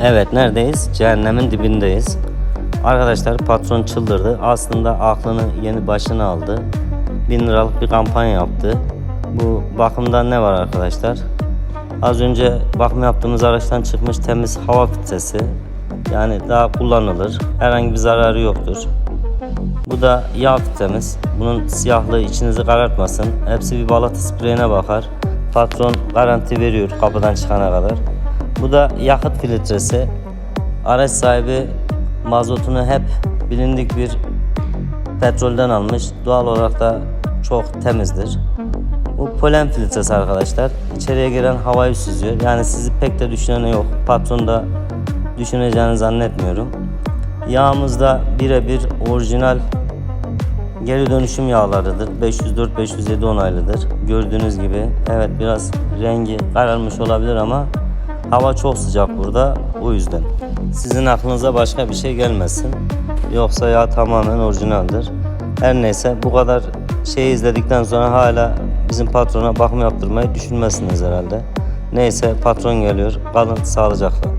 Evet neredeyiz? Cehennemin dibindeyiz. Arkadaşlar patron çıldırdı. Aslında aklını yeni başına aldı. 1000 liralık bir kampanya yaptı. Bu bakımda ne var arkadaşlar? Az önce bakım yaptığımız araçtan çıkmış temiz hava filtresi. Yani daha kullanılır. Herhangi bir zararı yoktur. Bu da yağ filtremiz. Bunun siyahlığı içinizi karartmasın. Hepsi bir balata spreyine bakar. Patron garanti veriyor kapıdan çıkana kadar. Bu da yakıt filtresi. Araç sahibi mazotunu hep bilindik bir petrolden almış. Doğal olarak da çok temizdir. Bu polen filtresi arkadaşlar. İçeriye giren havayı süzüyor. Yani sizi pek de düşünene yok. Patron da düşüneceğini zannetmiyorum. Yağımızda birebir orijinal geri dönüşüm yağlarıdır. 504-507 onaylıdır. Gördüğünüz gibi evet biraz rengi kararmış olabilir ama hava çok sıcak burada o yüzden. Sizin aklınıza başka bir şey gelmesin. Yoksa yağ tamamen orijinaldir. Her neyse bu kadar şey izledikten sonra hala bizim patrona bakım yaptırmayı düşünmezsiniz herhalde. Neyse patron geliyor. Kalın sağlıcakla.